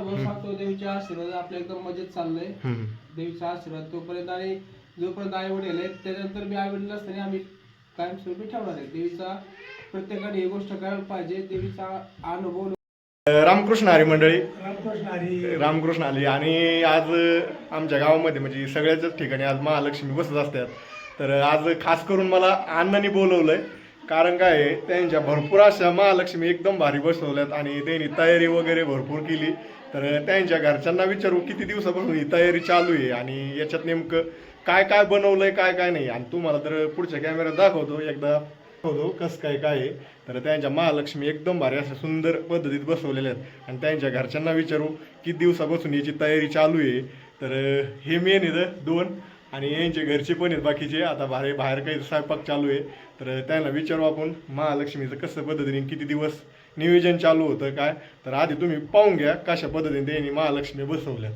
बस वाटतो देवीच्या आशीर्वाद आपल्या एकदम मजेत चाललंय. देवीचा आशीर्वाद. तोपर्यंत आणि जोपर्यंत आई वडील आहेत त्याच्यानंतर मी आई वडील असताना आम्ही कायमस्वरूपी ठेवणार आहे. देवीचा प्रत्येकाने ही गोष्ट करायला पाहिजे. देवीचा अनुभव रामकृष्ण हरी मंडळी. रामकृष्ण हरी. रामकृष्ण आली आणि आज आमच्या गावामध्ये म्हणजे सगळ्याच ठिकाणी आज महालक्ष्मी बसत असतात. तर आज खास करून मला अण्णांनी बोलवलंय. कारण काय आहे, त्यांच्या भरपूर अशा महालक्ष्मी एकदम भारी बसवल्यात आणि त्यांनी तयारी वगैरे भरपूर केली. तर त्यांच्या घरच्यांना विचारू किती दिवसापासून ही तयारी चालू आहे आणि याच्यात नेमकं काय काय बनवलंय काय काय नाही. आणि तुम्हाला तर पुढच्या कॅमेऱ्यात दाखवतो एकदा दाखवतो कसं काय काय आहे. तर त्यांच्या महालक्ष्मी एकदम भारी अशा सुंदर पद्धतीत बसवलेल्या आहेत. आणि त्यांच्या घरच्यांना विचारू किती दिवसापासून याची तयारी चालू आहे. तर हे मेन इथं दोन. आणि यांचे घरचे पण आहेत बाकीचे आता बाहेर बाहेर काही स्वयंपाक चालू आहे. तर त्यांना विचारू आपण महालक्ष्मीचं कसं पद्धतीने किती दिवस नियोजन चालू होतं काय? तर आधी तुम्ही पाहून घ्या कशा पद्धतीने त्यांनी महालक्ष्मी बसवल्यात.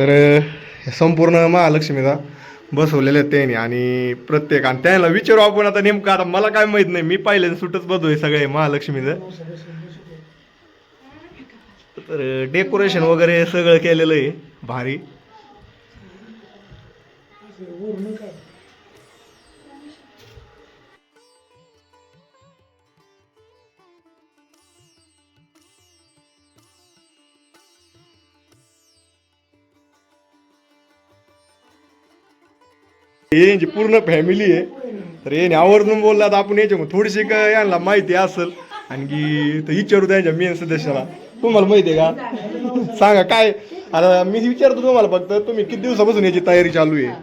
तर संपूर्ण महालक्ष्मीचा बसवलेले त्यांनी आणि प्रत्येक आणि त्यांना विचारू आपण आता नेमकं आता मला काय माहीत नाही. मी पहिल्यांदा सुटच आहे सगळे महालक्ष्मीचं. तर डेकोरेशन वगैरे सगळं केलेलं आहे. भारी. यांची पूर्ण फॅमिली आहे. तर याने आवर्जून बोलला तर आपण याच्या थोडीशी काय यांना माहिती असेल. आणखी तर विचारू त्यांच्या मेन सदस्याला. तुम्हाला माहिती आहे का? सांगा काय? आता मी विचारतो तुम्हाला फक्त तुम्ही किती दिवसापासून याची तयारी चालू आहे?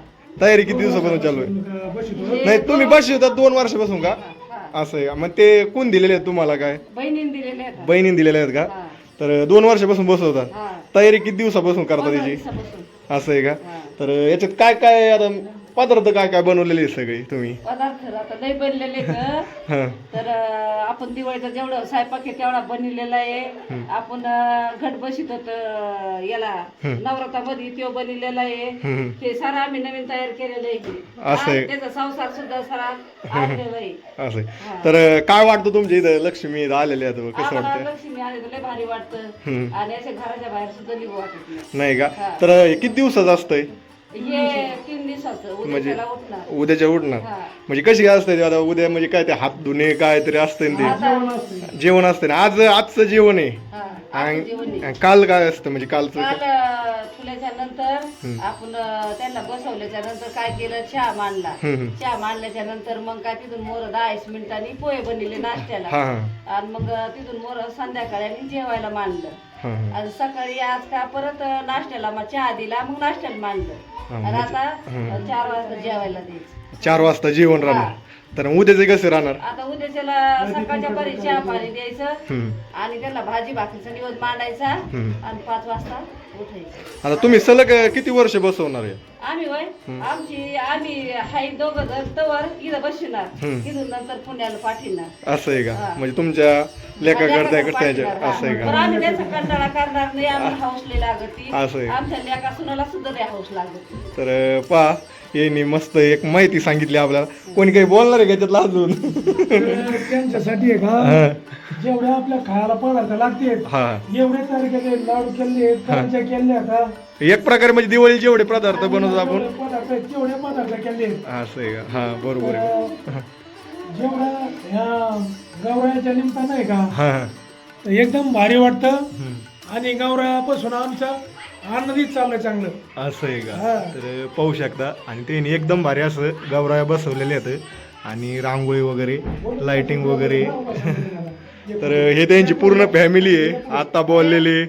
तयारी किती दिवसापासून चालू आहे? नाही तुम्ही बस होता दोन वर्षापासून का? असं आहे का? मग ते कोण दिलेले आहेत तुम्हाला काय? बहिणीने दिलेले आहेत. का. तर दोन वर्षापासून बसवतात. तयारी किती दिवसापासून करता पंधरा त्याची? दिवसापासून. असं आहे का. तर याच्यात काय काय आता पदार्थ काय काय बनवलेले सगळे तुम्ही? पदार्थ आता लय बनलेले ग हा. तर अं, आपण दिवाळीचा जेवढं स्वयंपाक आहे तेवढा बनलेला आहे. आपण अं, घट बसित होत याला नवरात्रामध्ये तो बनलेला आहे. हम्म. ते सारा आम्ही नवीन तयार केलेलं. असं आहे. त्याचा संसार सुद्धा सारा आणलेला आहे. असं आहे. तर काय वाटतं तुमच्या इथं? लक्ष्मी इथं आलेले आहेत बघ, कसं आम्हाला वाटतं लक्ष्मी आली तर लय भारी वाटतं. आणि अशा घराच्या बाहेर सुद्धा निघू वाटत नाही. नाही का. तर हे किती दिवसाचं असतंय? हे तीन दिवसाचं म्हणजे उठणार. उद्याच्या उठणार. हा. म्हणजे कशी काय असते आता? उद्या म्हणजे काय ते हात धुणे काय तरी असतंय ना ते? जेवण असते. ना. आज आजचं जेवण आहे. हा, आता जेवण आहे. आणि काल काय असतं म्हणजे कालचं? काल अं, ठुल्याच्या नंतर आपण त्यांना बसवल्याच्या नंतर काय केलं? चहा मांडला. चहा मांडल्याच्या नंतर मग काय तिथून मोर दहा वीस मिनिटांनी पोहे बनले नाश्त्याला. आणि मग तिथून मोर संध्याकाळी आणि जेवायला मांडलं. आणि सकाळी आज का परत नाश्त्याला मग चहा दिला मग नाश्त्याला मांडलं. आणि म्हणजे- आता चार वाजता जेवायला द्यायचं. चार वाजता जेवण राहणार. तर उद्याचे कसे राहणार? आता उद्याच्याला सकाळच्या परी चहा पाणी द्यायचं. हम्म. आणि त्याला भाजी भाकरीचा निवड मांडायचा. हम्म. आणि पाच वाजता उठायचं. आता तुम्ही सलग किती वर्ष बसवणार आहे? आम्ही वय आमची आम्ही हाय दोघं जण तवर इथं बसणार. हम्म. तिथून नंतर पुण्याला पाठवणार असं आहे का? हा. म्हणजे तुमच्या लेखा लेकाकडे करता करता पाठवणार, हा. असं आहे पण का? आम्ही त्याचा कंटाळा करणार नाही आम्हाला हौसले लागती असं आहे. आमच्या लेका सुनाला सुद्धा नाही हौस लागत. तर पा यांनी मस्त एक माहिती सांगितली आपल्याला. कोणी काही बोलणार आहे का त्याच्यातलं अजून? त्यांच्यासाठी आहे का? हा. जेवढे आपल्या खायला पदार्थ लागते हा. एवढे तयार केले लाडू केले करंज्या केल्या का एक प्रकारे म्हणजे दिवाळी जेवढे पदार्थ बनवतो आपण. जेवढे पदार्थ आहेत, तेवढे पदार्थ केले. असं आहे का? हा बरोबर आहे. जेवढं ह्या गौरायाच्या निमित्तानं आहे का? हा हा. तर एकदम भारी वाटतं. हम्म. आणि गौरायापासून आमचं आनंदीच चाललं चांगलं. असं आहे का. तर पाहू शकता. आणि त्यांनी एकदम भारी असं गौराया बसवलेले आहेत. आणि रांगोळी वगैरे लाइटिंग वगैरे. तर हे त्यांची पूर्ण फॅमिली आहे. आता बोललेले.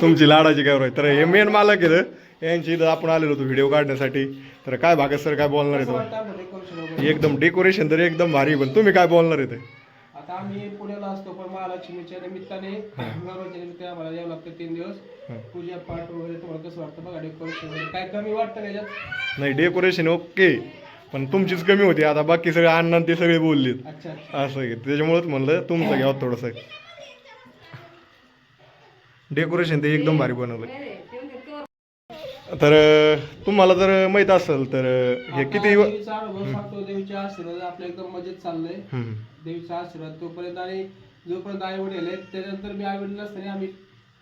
तुमची लाडाची आहे तर हे मेन मालक आहे यांची इथं आपण आलेलो होतो व्हिडिओ काढण्यासाठी. तर काय भागत सर काय बोलणार आहे एकदम डेकोरेशन तर एकदम भारी पण तुम्ही काय बोलणार आहे आता आम्ही पुण्याला असतो पण महालक्ष्मीच्या निमित्ताने गौरवच्या निमित्ताने आम्हाला यावं लागतं तीन दिवस. पूजा पाठ वगैरे तुम्हाला कसं वाटतं बघा डेकोरेशन वगैरे. काय कमी वाटतं का याच्यात? नाही डेकोरेशन ओके पण तुमचीच कमी होती. आता बाकी सगळे अण्णा ते सगळे बोललेत. अच्छा असं त्याच्यामुळेच म्हणलं तुमचं घ्यावं थोडंसं. डेकोरेशन ते एकदम भारी बनवलं. तर तुम्हाला जर माहीत असेल तर हे किती देवीच्या आशीर्वाद आपलं एकदम मजेत चाललंय. देवीचा आशीर्वाद तोपर्यंत आणि जोपर्यंत आई वडील आहेत त्यानंतर मी आई वडील नसताना आम्ही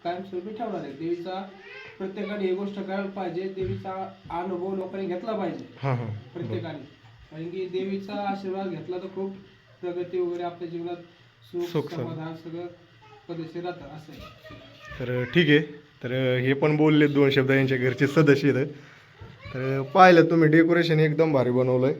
कायमस्वरूपी ठेवणार आहे. देवीचा प्रत्येकाने ही गोष्ट करायला पाहिजे देवीचा अनुभव लोकांनी घेतला पाहिजे. हां हां. प्रत्येकाने. कारण की देवीचा आशीर्वाद घेतला तर खूप प्रगती वगैरे आपल्या जीवनात सुख सुख सम- समाधान सगळं असं आहे. तर ठीक आहे. तर हे पण बोलले दोन शब्द यांच्या घरचे सदस्य आहेत. तर पाहिलं तुम्ही डेकोरेशन एकदम भारी बनवलं आहे